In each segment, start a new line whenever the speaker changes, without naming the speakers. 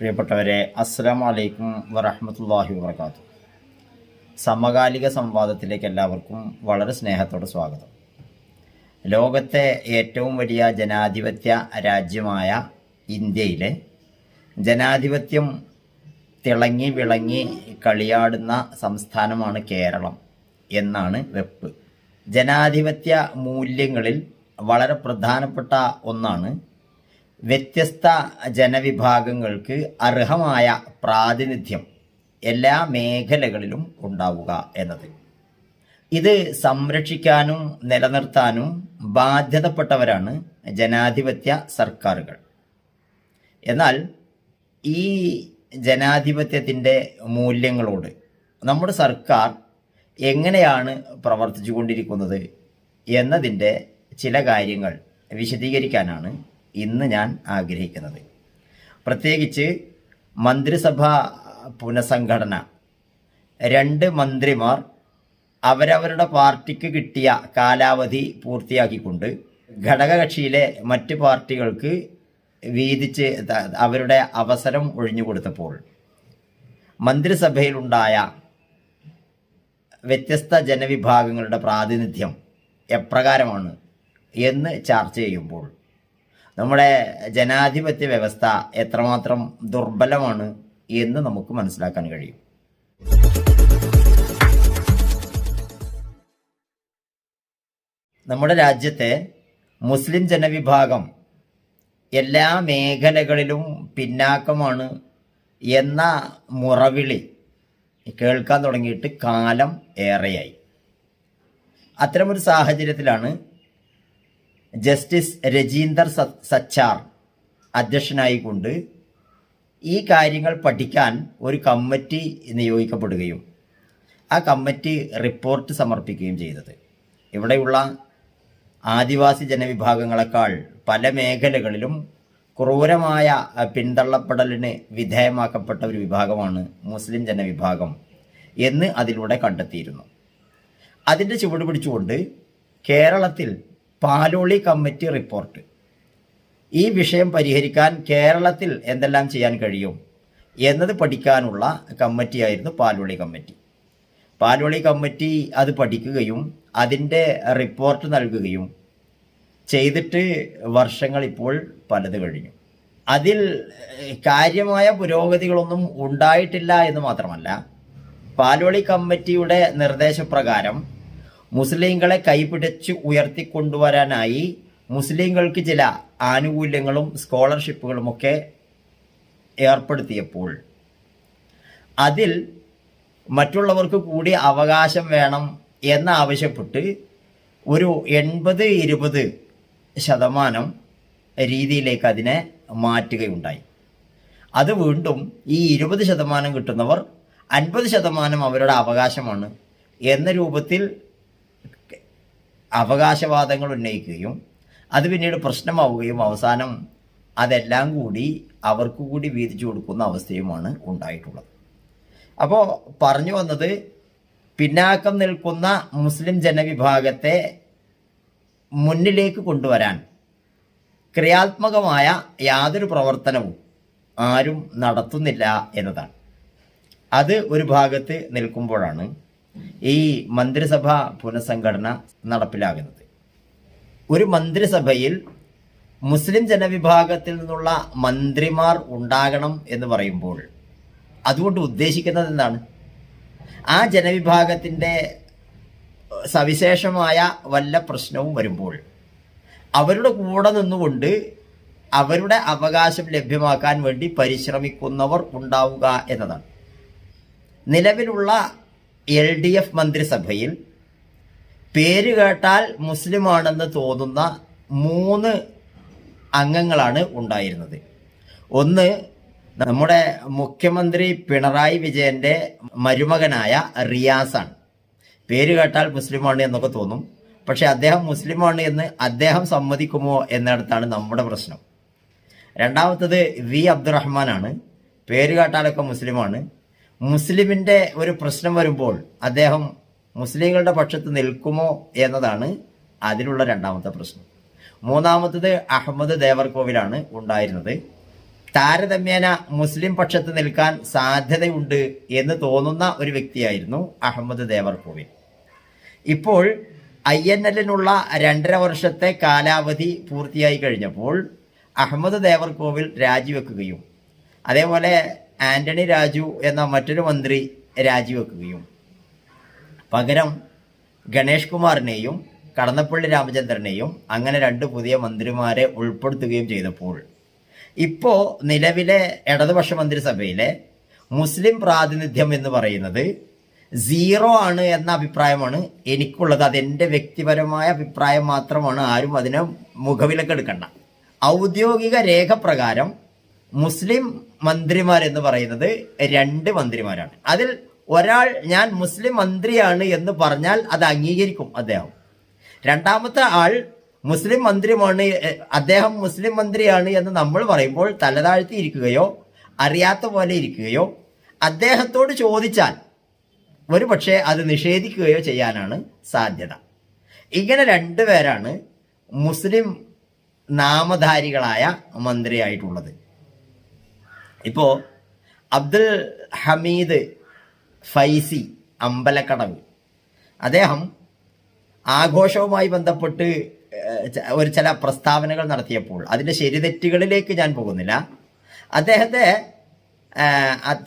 പ്രിയപ്പെട്ടവരെ അസ്സാം വലൈക്കും വറഹമത്തല്ലാഹി വാത്തു സമകാലിക സംവാദത്തിലേക്ക് എല്ലാവർക്കും വളരെ സ്നേഹത്തോടെ സ്വാഗതം. ലോകത്തെ ഏറ്റവും വലിയ ജനാധിപത്യ രാജ്യമായ ഇന്ത്യയിലെ ജനാധിപത്യം തിളങ്ങി വിളങ്ങി കളിയാടുന്ന സംസ്ഥാനമാണ് കേരളം എന്നാണ് വെപ്പ്. ജനാധിപത്യ മൂല്യങ്ങളിൽ വളരെ പ്രധാനപ്പെട്ട ഒന്നാണ് വ്യത്യസ്ത ജനവിഭാഗങ്ങൾക്ക് അർഹമായ പ്രാതിനിധ്യം എല്ലാ മേഖലകളിലും ഉണ്ടാവുക എന്നത്. ഇത് സംരക്ഷിക്കാനും നിലനിർത്താനും ബാധ്യതപ്പെട്ടവരാണ് ജനാധിപത്യ സർക്കാരുകൾ. എന്നാൽ ഈ ജനാധിപത്യത്തിന്റെ മൂല്യങ്ങളോട് നമ്മുടെ സർക്കാർ എങ്ങനെയാണ് പ്രവർത്തിച്ചു കൊണ്ടിരിക്കുന്നത് എന്നതിന്റെ ചില കാര്യങ്ങൾ വിശദീകരിക്കാനാണ് ഇന്ന് ഞാൻ ആഗ്രഹിക്കുന്നത്. പ്രത്യേകിച്ച് മന്ത്രിസഭ പുനഃസംഘടന. രണ്ട് മന്ത്രിമാർ അവരവരുടെ പാർട്ടിക്ക് കിട്ടിയ കാലാവധി പൂർത്തിയാക്കിക്കൊണ്ട് ഘടകകക്ഷിയിലെ മറ്റ് പാർട്ടികൾക്ക് വീതിച്ച് അവരുടെ അവസരം ഒഴിഞ്ഞുകൊടുത്തപ്പോൾ മന്ത്രിസഭയിലുണ്ടായ വ്യത്യസ്ത ജനവിഭാഗങ്ങളുടെ പ്രാതിനിധ്യം എപ്രകാരമാണ് എന്ന് ചർച്ച ചെയ്യുമ്പോൾ നമ്മുടെ ജനാധിപത്യ വ്യവസ്ഥ എത്രമാത്രം ദുർബലമാണ് എന്ന് നമുക്ക് മനസ്സിലാക്കാൻ കഴിയും. നമ്മുടെ രാജ്യത്തെ മുസ്ലിം ജനവിഭാഗം എല്ലാ മേഖലകളിലും പിന്നാക്കമാണ് എന്ന മുറവിളി കേൾക്കാൻ തുടങ്ങിയിട്ട് കാലം ഏറെയായി. അത്തരമൊരു സാഹചര്യത്തിലാണ് ജസ്റ്റിസ് രജീന്ദർ സച്ചാർ അധ്യക്ഷനായിക്കൊണ്ട് ഈ കാര്യങ്ങൾ പഠിക്കാൻ ഒരു കമ്മിറ്റി നിയോഗിക്കപ്പെടുകയും ആ കമ്മിറ്റി റിപ്പോർട്ട് സമർപ്പിക്കുകയും ചെയ്തത്. ഇവിടെയുള്ള ആദിവാസി ജനവിഭാഗങ്ങളെക്കാൾ പല മേഖലകളിലും ക്രൂരമായ പിന്തള്ളപ്പെടലിന് വിധേയമാക്കപ്പെട്ട ഒരു വിഭാഗമാണ് മുസ്ലിം ജനവിഭാഗം എന്ന് അതിലൂടെ കണ്ടെത്തിയിരുന്നു. അതിന്റെ ചുവട് പിടിച്ചുകൊണ്ട് കേരളത്തിൽ പാലോളി കമ്മിറ്റി റിപ്പോർട്ട്. ഈ വിഷയം പരിഹരിക്കാൻ കേരളത്തിൽ എന്തെല്ലാം ചെയ്യാൻ കഴിയും എന്നത് പഠിക്കാനുള്ള കമ്മിറ്റിയായിരുന്നു പാലോളി കമ്മിറ്റി. പാലോളി കമ്മിറ്റി അത് പഠിക്കുകയും അതിന്റെ റിപ്പോർട്ട് നൽകുകയും ചെയ്തിട്ട് വർഷങ്ങൾ ഇപ്പോൾ പലത് കഴിഞ്ഞു. അതിൽ കാര്യമായ പുരോഗതികളൊന്നും ഉണ്ടായിട്ടില്ല എന്ന് മാത്രമല്ല പാലോളി കമ്മിറ്റിയുടെ നിർദ്ദേശപ്രകാരം മുസ്ലിങ്ങളെ കൈപിടിച്ച് ഉയർത്തിക്കൊണ്ടുവരാനായി മുസ്ലിങ്ങൾക്ക് ചില ആനുകൂല്യങ്ങളും സ്കോളർഷിപ്പുകളുമൊക്കെ ഏർപ്പെടുത്തിയപ്പോൾ അതിൽ മറ്റുള്ളവർക്ക് കൂടി അവകാശം വേണം എന്നാവശ്യപ്പെട്ട് ഒരു എൺപത് ഇരുപത് ശതമാനം രീതിയിലേക്ക് അതിനെ മാറ്റുകയുണ്ടായി. അത് വീണ്ടും ഈ ഇരുപത് ശതമാനം കിട്ടുന്നവർ അൻപത് ശതമാനം അവരുടെ അവകാശമാണ് എന്ന രൂപത്തിൽ അവകാശവാദങ്ങൾ ഉന്നയിക്കുകയും അത് പിന്നീട് പ്രശ്നമാവുകയും അവസാനം അതെല്ലാം കൂടി അവർക്ക് കൂടി വീതിച്ചു കൊടുക്കുന്ന അവസ്ഥയുമാണ് ഉണ്ടായിട്ടുള്ളത്. അപ്പോൾ പറഞ്ഞു വന്നത് പിന്നാക്കം നിൽക്കുന്ന മുസ്ലിം ജനവിഭാഗത്തെ മുന്നിലേക്ക് കൊണ്ടുവരാൻ ക്രിയാത്മകമായ യാതൊരു പ്രവർത്തനവും ആരും നടത്തുന്നില്ല എന്നതാണ്. അത് ഒരു ഭാഗത്ത് നിൽക്കുമ്പോഴാണ് ഈ മന്ത്രിസഭ പുനഃസംഘടന നടപ്പിലാകുന്നത്. ഒരു മന്ത്രിസഭയിൽ മുസ്ലിം ജനവിഭാഗത്തിൽ നിന്നുള്ള മന്ത്രിമാർ ഉണ്ടാകണം എന്ന് പറയുമ്പോൾ അതുകൊണ്ട് ഉദ്ദേശിക്കുന്നത് എന്താണ്? ആ ജനവിഭാഗത്തിന്റെ സവിശേഷമായ വല്ല പ്രശ്നവും വരുമ്പോൾ അവരുടെ കൂടെ നിന്നുകൊണ്ട് അവരുടെ അവകാശം ലഭ്യമാക്കാൻ വേണ്ടി പരിശ്രമിക്കുന്നവർ ഉണ്ടാവുക എന്നതാണ്. നിലവിലുള്ള എൽ ഡി എഫ് മന്ത്രിസഭയിൽ പേര് കേട്ടാൽ മുസ്ലിമാണെന്ന് തോന്നുന്ന മൂന്ന് അംഗങ്ങളാണ് ഉണ്ടായിരുന്നത്. ഒന്ന് നമ്മുടെ മുഖ്യമന്ത്രി പിണറായി വിജയന്റെ മരുമകനായ റിയാസാണ്. പേര് കേട്ടാൽ മുസ്ലിമാണ് എന്നൊക്കെ തോന്നും. പക്ഷെ അദ്ദേഹം മുസ്ലിമാണ് എന്ന് അദ്ദേഹം സമ്മതിക്കുമോ എന്നിടത്താണ് നമ്മുടെ പ്രശ്നം. രണ്ടാമത്തത് വി അബ്ദുറഹ്മാനാണ്. പേര് കേട്ടാലൊക്കെ മുസ്ലിമാണ്. മുസ്ലിമിന്റെ ഒരു പ്രശ്നം വരുമ്പോൾ അദ്ദേഹം മുസ്ലിങ്ങളുടെ പക്ഷത്ത് നിൽക്കുമോ എന്നതാണ് അതിലുള്ള രണ്ടാമത്തെ പ്രശ്നം. മൂന്നാമത്തത് അഹമ്മദ് ദേവർകോവിലാണ് ഉണ്ടായിരുന്നത്. താരതമ്യേന മുസ്ലിം പക്ഷത്ത് നിൽക്കാൻ സാധ്യതയുണ്ട് എന്ന് തോന്നുന്ന ഒരു വ്യക്തിയായിരുന്നു അഹമ്മദ് ദേവർകോവിൽ. ഇപ്പോൾ ഐ എൻ എല്ലിനുള്ള രണ്ടര വർഷത്തെ കാലാവധി പൂർത്തിയായി കഴിഞ്ഞപ്പോൾ അഹമ്മദ് ദേവർകോവിൽ രാജിവെക്കുകയും അതേപോലെ ആന്റണി രാജു എന്ന മറ്റൊരു മന്ത്രി രാജിവെക്കുകയും. പകരം ഗണേഷ് കുമാറിനെയും കടന്നപ്പള്ളി രാമചന്ദ്രനെയും അങ്ങനെ രണ്ട് പുതിയ മന്ത്രിമാരെ ഉൾപ്പെടുത്തുകയും ചെയ്തപ്പോൾ ഇപ്പോൾ നിലവിലെ ഇടതുപക്ഷ മന്ത്രിസഭയിലെ മുസ്ലിം പ്രാതിനിധ്യം എന്ന് പറയുന്നത് സീറോ ആണ് എന്ന അഭിപ്രായമാണ് എനിക്കുള്ളത്. അതെന്റെ വ്യക്തിപരമായ അഭിപ്രായം മാത്രമാണ്. ആരും അതിനെ മുഖവിലക്കെടുക്കണ്ട. ഔദ്യോഗിക രേഖ പ്രകാരം മുസ്ലിം മന്ത്രിമാർ എന്ന് പറയുന്നത് രണ്ട് മന്ത്രിമാരാണ്. അതിൽ ഒരാൾ ഞാൻ മുസ്ലിം മന്ത്രിയാണ് എന്ന് പറഞ്ഞാൽ അത് അംഗീകരിക്കും അദ്ദേഹം. രണ്ടാമത്തെ ആൾ മുസ്ലിം മന്ത്രിമാണ് എ, അദ്ദേഹം മുസ്ലിം മന്ത്രിയാണ് എന്ന് നമ്മൾ പറയുമ്പോൾ തലതാഴ്ത്തി ഇരിക്കുകയോ അറിയാത്ത പോലെ ഇരിക്കുകയോ അദ്ദേഹത്തോട് ചോദിച്ചാൽ ഒരു പക്ഷേ അത് നിഷേധിക്കുകയോ ചെയ്യാനാണ് സാധ്യത. ഇങ്ങനെ രണ്ടുപേരാണ് മുസ്ലിം നാമധാരികളായ മന്ത്രിയായിട്ടുള്ളത്. ഇപ്പോൾ അബ്ദുൽ ഹമീദ് ഫൈസി അമ്പലക്കടവ്. അദ്ദേഹം ആഘോഷവുമായി ബന്ധപ്പെട്ട് ഒരു ചില പ്രസ്താവനകൾ നടത്തിയപ്പോൾ അതിന്റെ ശരിതെറ്റുകളിലേക്ക് ഞാൻ പോകുന്നില്ല. അദ്ദേഹത്തെ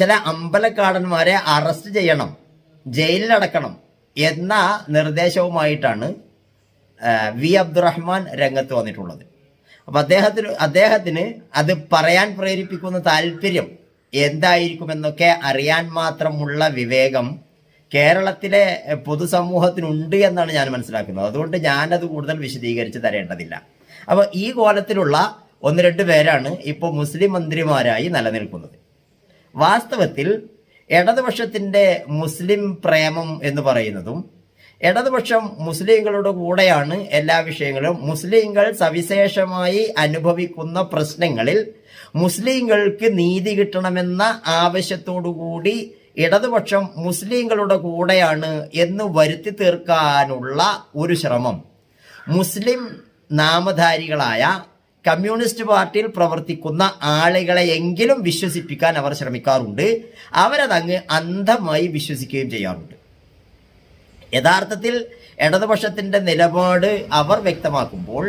ചില അമ്പലക്കാടന്മാരെ അറസ്റ്റ് ചെയ്യണം ജയിലിലടക്കണം എന്ന നിർദ്ദേശവുമായിട്ടാണ് വി അബ്ദുറഹ്മാൻ രംഗത്ത് വന്നിട്ടുള്ളത്. അപ്പൊ അദ്ദേഹത്തിന് അദ്ദേഹത്തിന് അത് പറയാൻ പ്രേരിപ്പിക്കുന്ന താല്പര്യം എന്തായിരിക്കുമെന്നൊക്കെ അറിയാൻ മാത്രമുള്ള വിവേകം കേരളത്തിലെ പൊതുസമൂഹത്തിനുണ്ട് എന്നാണ് ഞാൻ മനസ്സിലാക്കുന്നത്. അതുകൊണ്ട് ഞാനത് കൂടുതൽ വിശദീകരിച്ച് തരേണ്ടതില്ല. അപ്പൊ ഈ കോലത്തിലുള്ള ഒന്ന് രണ്ട് പേരാണ് ഇപ്പോൾ മുസ്ലിം മന്ത്രിമാരായി നിലനിൽക്കുന്നത്. വാസ്തവത്തിൽ ഇടതുപക്ഷത്തിന്റെ മുസ്ലിം പ്രേമം എന്ന് പറയുന്നതും ഇടതുപക്ഷം മുസ്ലിങ്ങളുടെ കൂടെയാണ് എല്ലാ വിഷയങ്ങളും. മുസ്ലിങ്ങൾ സവിശേഷമായി അനുഭവിക്കുന്ന പ്രശ്നങ്ങളിൽ മുസ്ലിങ്ങൾക്ക് നീതി കിട്ടണമെന്ന ആവശ്യത്തോടുകൂടി ഇടതുപക്ഷം മുസ്ലിങ്ങളുടെ കൂടെയാണ് എന്ന് വരുത്തി തീർക്കാനുള്ള ഒരു ശ്രമം. മുസ്ലിം നാമധാരികളായ കമ്മ്യൂണിസ്റ്റ് പാർട്ടിയിൽ പ്രവർത്തിക്കുന്ന ആളുകളെ എങ്കിലും വിശ്വസിപ്പിക്കാൻ അവർ ശ്രമിക്കാറുണ്ട്. അവരതങ്ങ് അന്ധമായി വിശ്വസിക്കുകയും ചെയ്യാറുണ്ട്. യഥാർത്ഥത്തിൽ ഇടതുപക്ഷത്തിന്റെ നിലപാട് അവർ വ്യക്തമാക്കുമ്പോൾ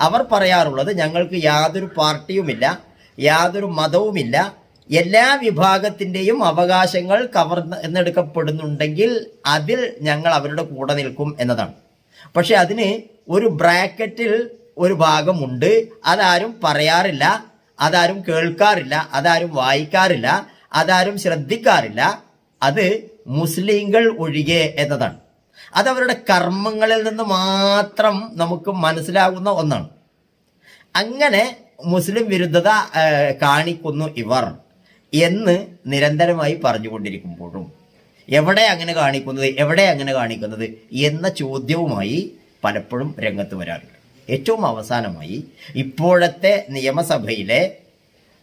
അവർ പറയാറുള്ളത് ഞങ്ങൾക്ക് യാതൊരു പാർട്ടിയുമില്ല യാതൊരു മതവുമില്ല എല്ലാ വിഭാഗത്തിന്റെയും അവകാശങ്ങൾ കവർന്നെടുക്കപ്പെടുന്നുണ്ടെങ്കിൽ അതിൽ ഞങ്ങൾ അവരുടെ കൂടെ നിൽക്കും എന്നതാണ്. പക്ഷേ അതിന് ഒരു ബ്രാക്കറ്റിൽ ഒരു ഭാഗമുണ്ട്. അതാരും പറയാറില്ല അതാരും കേൾക്കാറില്ല അതാരും വായിക്കാറില്ല അതാരും ശ്രദ്ധിക്കാറില്ല. അത് മുസ്ലിങ്ങൾ ഒഴികെ എന്നതാണ്. അത് അവരുടെ കർമ്മങ്ങളിൽ നിന്ന് മാത്രം നമുക്ക് മനസ്സിലാകുന്ന ഒന്നാണ്. അങ്ങനെ മുസ്ലിം വിരുദ്ധത കാണിക്കുന്നു ഇവർ എന്ന് നിരന്തരമായി പറഞ്ഞുകൊണ്ടിരിക്കുമ്പോഴും എവിടെ അങ്ങനെ കാണിക്കുന്നത് എവിടെ അങ്ങനെ കാണിക്കുന്നത് എന്ന ചോദ്യവുമായി പലപ്പോഴും രംഗത്ത് വരാറുണ്ട്. ഏറ്റവും അവസാനമായി ഇപ്പോഴത്തെ നിയമസഭയിലെ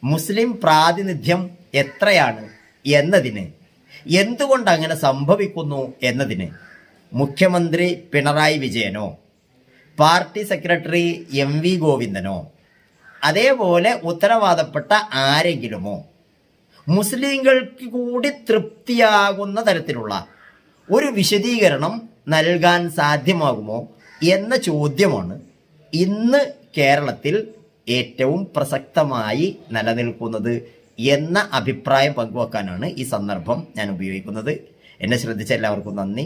മുസ്ലിം പ്രാതിനിധ്യം എത്രയാണ് എന്നതിന് എന്തുകൊണ്ട് അങ്ങനെ സംഭവിക്കുന്നു എന്നതിന് മുഖ്യമന്ത്രി പിണറായി വിജയനോ പാർട്ടി സെക്രട്ടറി എം വി ഗോവിന്ദനോ അതേപോലെ ഉത്തരവാദപ്പെട്ട ആരെങ്കിലുമോ മുസ്ലിങ്ങൾക്ക് കൂടി തൃപ്തിയാകുന്ന തരത്തിലുള്ള ഒരു വിശദീകരണം നൽകാൻ സാധ്യമാകുമോ എന്ന ചോദ്യമാണ് ഇന്ന് കേരളത്തിൽ ഏറ്റവും പ്രസക്തമായി നിലനിൽക്കുന്നത് എന്ന അഭിപ്രായം പങ്കുവെക്കാനാണ് ഈ സന്ദർഭം ഞാൻ ഉപയോഗിക്കുന്നത്. എന്നെ ശ്രദ്ധിച്ച എല്ലാവർക്കും നന്ദി.